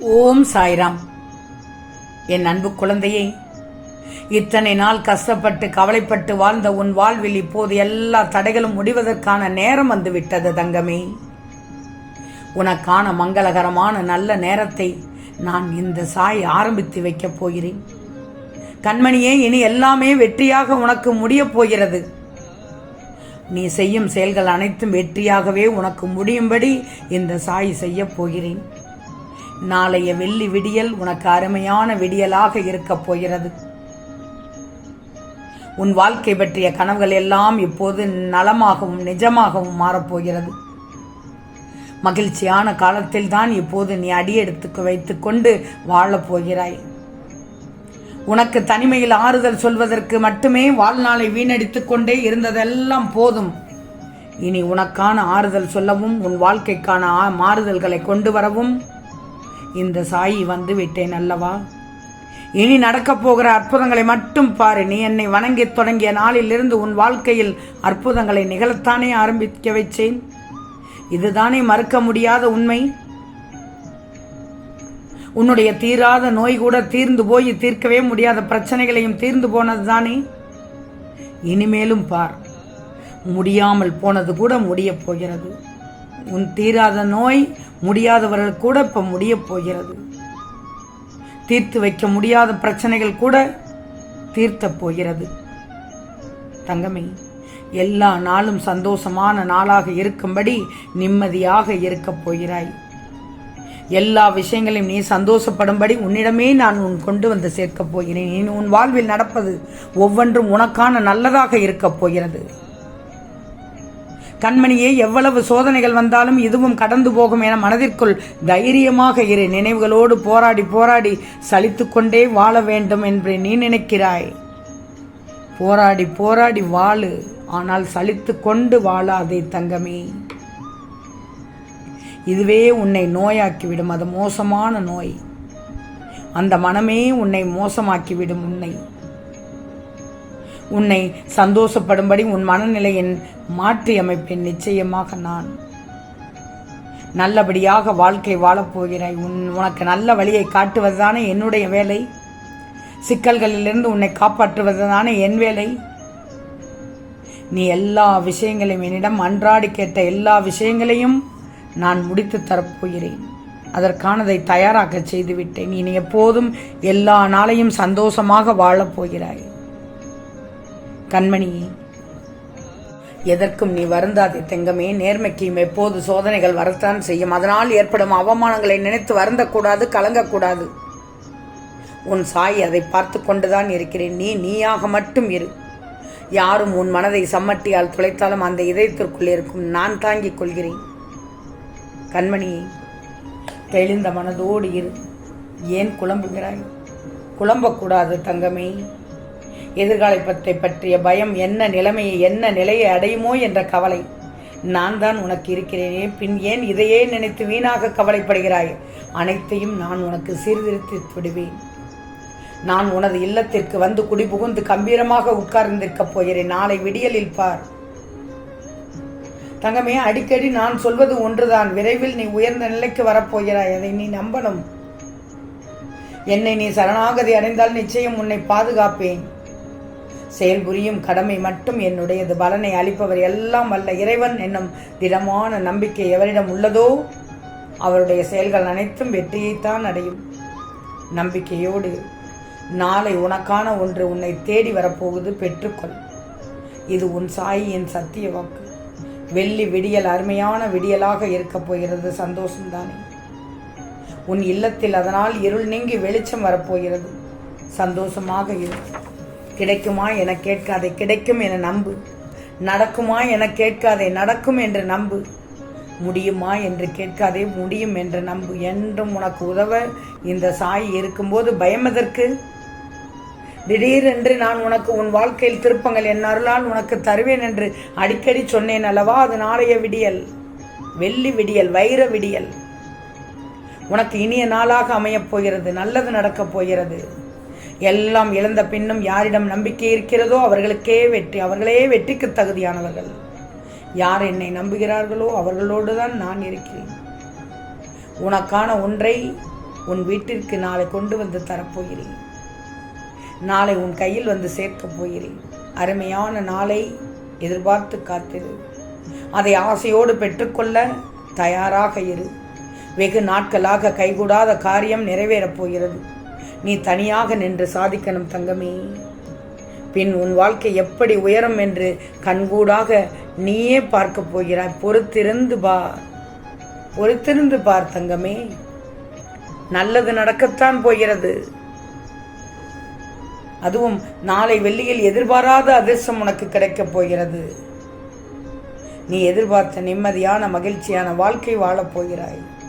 ஓம் சாய்ராம். என் அன்பு குழந்தையே இத்தனை நாள் கஷ்டப்பட்டு கவலைப்பட்டு வாழ்ந்த உன் வாழ்வில் இப்போது எல்லா தடைகளும் முடிவதற்கான நேரம் வந்துவிட்டது தங்கமே. உனக்கான மங்களகரமான நல்ல நேரத்தை நான் இந்த சாய் ஆரம்பித்து வைக்கப் போகிறேன். கண்மணியே இனி எல்லாமே வெற்றியாக உனக்கு முடியப் போகிறது. நீ செய்யும் செயல்கள் அனைத்தும் வெற்றியாகவே உனக்கு முடியும்படி இந்த சாய் செய்யப் போகிறேன். நாளைய வெள்ளி விடியல் உனக்கு அருமையான விடியலாக இருக்கப் போகிறது. உன் வாழ்க்கை பற்றிய கனவுகள் எல்லாம் இப்போது நலமாகவும் நிஜமாகவும் மாறப்போகிறது மகிழ்ச்சியான காலத்தில் தான் இப்போது நீ அடியெடுத்து வைத்துக்கொண்டு வாழப்போகிறாய் உனக்கு தனிமையில் ஆறுதல் சொல்வதற்கு மட்டுமே வாழ்நாளை வீணடித்துக் கொண்டே இருந்ததெல்லாம் போதும். இனி உனக்கான ஆறுதல் சொல்லவும் உன் வாழ்க்கைக்கான மாறுதல்களை கொண்டு வரவும் இந்த சாயி வந்து விட்டேன் அல்லவா? இனி நடக்கப் போகிற அற்புதங்களை மட்டும் பாரு. நீ என்னை வணங்கித் தொடங்கிய நாளிலிருந்து உன் வாழ்க்கையில் அற்புதங்களை நிகழத்தானே ஆரம்பிக்க வைச்சேன். இதுதானே மறுக்க முடியாத உண்மை? உன்னுடைய தீராத நோய் கூட தீர்ந்து போய் தீர்க்கவே முடியாத பிரச்சனைகளையும் தீர்ந்து போனது தானே? இனிமேலும் பார். முடியாமல் போனது கூட முடியப் போகிறது. உன் தீராத நோய் முடியாதவர்கள் கூட இப்போ முடியப் போகிறது. தீர்த்து வைக்க முடியாத பிரச்சனைகள் கூட தீர்த்தப் போகிறது. தங்கமே எல்லா நாளும் சந்தோஷமான நாளாக இருக்கும்படி நிம்மதியாக இருக்கப் போகிறாய். எல்லா விஷயங்களையும் நீ சந்தோஷப்படும்படி உன்னிடமே நான் உன் கொண்டு வந்து சேர்க்கப் போகிறேன். உன் வாழ்வில் நடப்பது ஒவ்வொன்றும் உனக்கான நல்லதாக இருக்கப் போகிறது. கண்மணியே எவ்வளவு சோதனைகள் வந்தாலும் இதுவும் கடந்து போகும் என மனதிற்குள் தைரியமாக இரு. நினைவுகளோடு போராடி போராடி சலித்துக்கொண்டே வாழ வேண்டும் என்று நீ நினைக்கிறாய். போராடி போராடி வாழு. ஆனால் சலித்து கொண்டு வாழாதே தங்கமே. இதுவே உன்னை நோயாக்கிவிடும். அது மோசமான நோய். அந்த மனமே உன்னை மோசமாக்கிவிடும் உன்னை. உன்னை சந்தோஷப்படும்படி உன் மனநிலையின் மாற்றி அமைப்பேன். நிச்சயமாக நான் நல்லபடியாக வாழ்க்கை வாழப்போகிறாய் உன் உனக்கு நல்ல வழியை காட்டுவதுதானே என்னுடைய வேலை? சிக்கல்களிலிருந்து உன்னை காப்பாற்றுவதுதானே என் வேலை? நீ எல்லா விஷயங்களையும் என்னிடம் அன்றாடி கேட்ட எல்லா விஷயங்களையும் நான் முடித்து தரப்போகிறேன். அதற்கானதை தயாராக செய்துவிட்டேன். இனி எப்போதும் எல்லா நாளையும் சந்தோஷமாக வாழப்போகிறாய் கண்மணியே எதற்கும் நீ வருந்தாதே தெங்கமே. நேர்மைக்கும் எப்போது சோதனைகள் வரத்தான் செய்யும். அதனால் ஏற்படும் அவமானங்களை நினைத்து வருந்தக்கூடாது கலங்கக்கூடாது. உன் சாய் அதை பார்த்து கொண்டுதான் இருக்கிறேன். நீ நீயாக மட்டும் இரு. யாரும் உன் மனதை சம்மட்டியால் துளைத்தாலும் அந்த இதயத்திற்குள் இருக்கும். நான் தாங்கிக் கொள்கிறேன். கண்மணியே தெளிந்த மனதோடு இரு. ஏன் குழம்புகிறாய்? குழம்பக்கூடாது தங்கமே. எதிர்காலத்தை பற்றிய பயம் என்ன நிலைமையை என்ன நிலையை அடையுமோ என்ற கவலை. நான் தான் உனக்கு இருக்கிறேனே பின் ஏன் இதையே நினைத்து வீணாக கவலைப்படுகிறாய்? அனைத்தையும் நான் உனக்கு சீர்திருத்தி விடுவேன் நான் உனது இல்லத்திற்கு வந்து குடிபுகுந்து கம்பீரமாக உட்கார்ந்திருக்கப் போகிறேன். நாளை விடியலில் பார். தங்கமே அடிக்கடி நான் சொல்வது ஒன்றுதான். விரைவில் நீ உயர்ந்த நிலைக்கு வரப்போகிறாய். அதை நீ நம்பணும். என்னை நீ சரணாகதி அடைந்தால் நிச்சயம் உன்னை பாதுகாப்பேன். செயல்புரியும் கடமை மட்டும் என்னுடையது. பலனை அளிப்பவர் எல்லாம் வல்ல இறைவன் என்னும் திடமான நம்பிக்கை எவரிடம் உள்ளதோ அவருடைய செயல்கள் அனைத்தும் வெற்றியைத்தான் அடையும். நம்பிக்கையோடு நாளை உனக்கான ஒன்று உன்னை தேடி வரப்போகுது பெற்றுக்கொள். இது உன் சாயின் சத்திய வாக்கு. வெள்ளி விடியல் அருமையான விடியலாக இருக்கப் போகிறது. சந்தோஷம்தானே உன் இல்லத்தில் அதனால் இருள் நீங்கி வெளிச்சம் வரப்போகிறது. சந்தோஷமாக இருக்கும் கிடைக்குமா என கேட்காதே. கிடைக்கும் என நம்பு. நடக்குமா என கேட்காதே. நடக்கும் என்று நம்பு. முடியுமா என்று கேட்காதே. முடியும் என்று நம்பு. என்றும் உனக்கு உதவ இந்த சாய் இருக்கும்போது பயமதற்கு திடீரென்று நான் உனக்கு உன் வாழ்க்கையில் திருப்பங்கள் என் அருளால் உனக்கு தருவேன் என்று அடிக்கடி சொன்னேன் அல்லவா? அது நாளைய விடியல். வெள்ளி விடியல் வைர விடியல். உனக்கு இனிய நாளாக அமையப் போகிறது நல்லது நடக்கப் போகிறது. எல்லாம் இழந்த பின்னும் யாரிடம் நம்பிக்கை இருக்கிறதோ அவர்களுக்கே வெற்றி அவர்களே வெற்றிக்கு தகுதியானவர்கள். யார் என்னை நம்புகிறார்களோ அவர்களோடு தான் நான் இருக்கிறேன். உனக்கான ஒன்றை உன் வீட்டிற்கு நாளை கொண்டு வந்து தரப்போகிறேன். நாளை உன் கையில் வந்து சேர்க்கப் போகிறேன். அருமையான நாளை எதிர்பார்த்து காத்திரு. அதை ஆசையோடு பெற்றுக்கொள்ள தயாராக இரு. வெகு நாட்களாக கைகூடாத காரியம் நிறைவேறப் போகிறது. நீ தனியாக நின்று சாதிக்கணும் தங்கமே. பின் உன் வாழ்க்கை எப்படி உயரும் என்று கண்கூடாக நீயே பார்க்க போகிறாய். பொறுத்திருந்து பா பொறுத்திருந்து பார் தங்கமே. நல்லது நடக்கத்தான் போகிறது. அதுவும் நாளை வெள்ளியில் எதிர்பாராத அதிர்ஷ்டம் உனக்கு கிடைக்கப் போகிறது. நீ எதிர்பார்த்த நிம்மதியான மகிழ்ச்சியான வாழ்க்கை வாழப் போகிறாய்.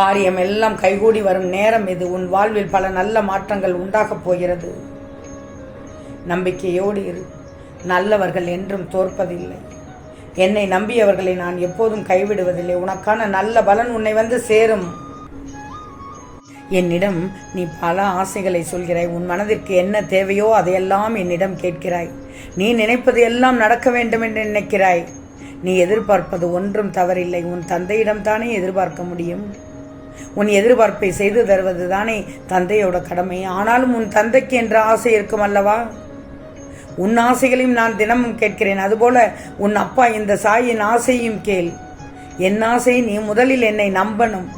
காரியம் எல்லாம் கைகூடி வரும் நேரம் இது. உன் வாழ்வில் பல நல்ல மாற்றங்கள் உண்டாகப் போகிறது. நம்பிக்கையோடு இரு. நல்லவர்கள் என்றும் தோற்பதில்லை. என்னை நம்பியவர்களை நான் எப்போதும் கைவிடுவதில்லை. உனக்கான நல்ல பலன் உன்னை வந்து சேரும். என்னிடம் நீ பல ஆசைகளை சொல்கிறாய். உன் மனதிற்கு என்ன தேவையோ அதையெல்லாம் என்னிடம் கேட்கிறாய். நீ நினைப்பது எல்லாம் நடக்க வேண்டும் என்று நினைக்கிறாய். நீ எதிர்பார்ப்பது ஒன்றும் தவறில்லை. உன் தந்தையிடம் தானே எதிர்பார்க்க முடியும். உன் எதிர்பார்ப்பை செய்து தருவது தானே தந்தையோட கடமை. ஆனாலும் உன் தந்தைக்கு என்ற ஆசை இருக்கும் அல்லவா? உன் ஆசைகளையும் நான் தினமும் கேட்கிறேன். அதுபோல உன் அப்பா இந்த சாயின் ஆசையும் கேள். என் ஆசை நீ முதலில் என்னை நம்பணும்.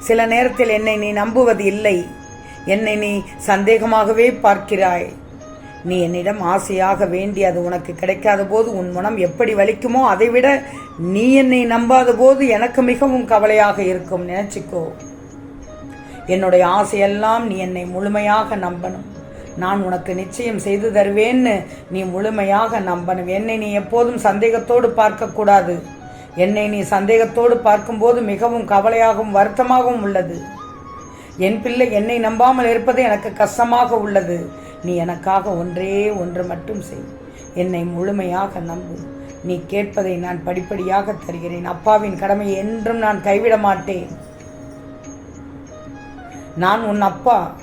சில நேரத்தில் என்னை நீ நம்புவது இல்லை என்னை நீ சந்தேகமாகவே பார்க்கிறாய். நீ என்னிடம் ஆசையாக வேண்டி அது உனக்கு கிடைக்காத போது உன் மனம் எப்படி வலிக்குமோ அதைவிட நீ என்னை நம்பாத போது எனக்கு மிகவும் கவலையாக இருக்கும். நினச்சிக்கோ. என்னுடைய ஆசையெல்லாம் நீ என்னை முழுமையாக நம்பணும். நான் உனக்கு நிச்சயம் செய்து தருவேன்னு நீ முழுமையாக நம்பணும். என்னை நீ எப்போதும் சந்தேகத்தோடு பார்க்கக்கூடாது. என்னை நீ சந்தேகத்தோடு பார்க்கும்போது மிகவும் கவலையாகவும் வருத்தமாகவும் உள்ளது. என் பிள்ளை என்னை நம்பாமல் இருப்பது எனக்கு கஷ்டமாக உள்ளது. நீ எனக்காக ஒன்றே ஒன்று மட்டும் செய். என்னை முழுமையாக நம்பு. நீ கேட்பதை நான் படிப்படியாக தருகிறேன். அப்பாவின் கடமையை என்றும் நான் கைவிட மாட்டேன். நான் உன் அப்பா.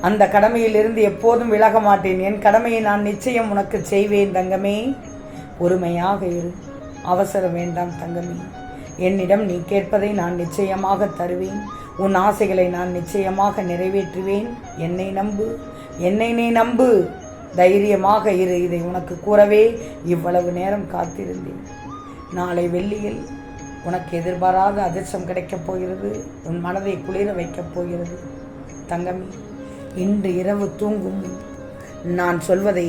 அந்த கடமையிலிருந்து எப்போதும் விலக மாட்டேன். என் கடமையை நான் நிச்சயம் உனக்கு செய்வேன் தங்கமே. பொறுமையாக இரு. அவசரம் வேண்டாம் தங்கமே. என்னிடம் நீ கேட்பதை நான் நிச்சயமாக தருவேன். உன் ஆசைகளை நான் நிச்சயமாக நிறைவேற்றுவேன். என்னை நம்பு. என்னை நீ நம்பு. தைரியமாக இரு இதை உனக்கு கூறவே இவ்வளவு நேரம் காத்திருந்தேன். நாளை வெள்ளியில் உனக்கு எதிர்பாராத அதிர்ஷ்டம் கிடைக்கப் போகிறது உன் மனதை குளிர வைக்கப் போகிறது. தங்கமே இன்று இரவு தூங்கும் நான் சொல்வதை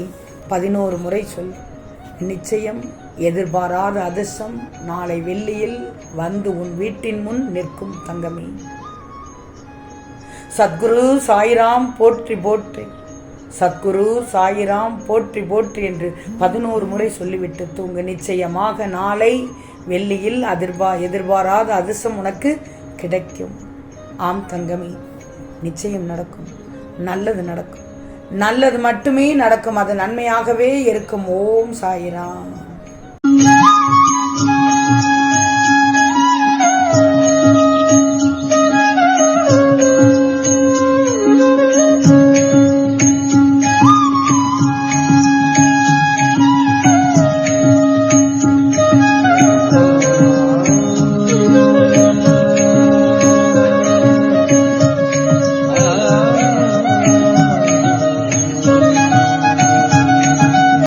பதினோரு முறை சொல். நிச்சயம் எதிர்பாராத அதிர்ஷ்டம் நாளை வெள்ளியில் வந்து உன் வீட்டின் முன் நிற்கும் தங்கமே. சத்குரு சாய்ராம் போற்றி போற்றி. சத்குரு சாயிராம் போற்றி போற்றி என்று பதினோரு முறை சொல்லிவிட்டு தூங்கு நிச்சயமாக நாளை வெள்ளியில் அதிர்பா எதிர்பாராத அதிர்ஷ்டம் உனக்கு கிடைக்கும். ஆம் தங்கமே நிச்சயம் நடக்கும். நல்லது நடக்கும். நல்லது மட்டுமே நடக்கும். அது நன்மையாகவே இருக்கும். ஓம் சாயிராம்.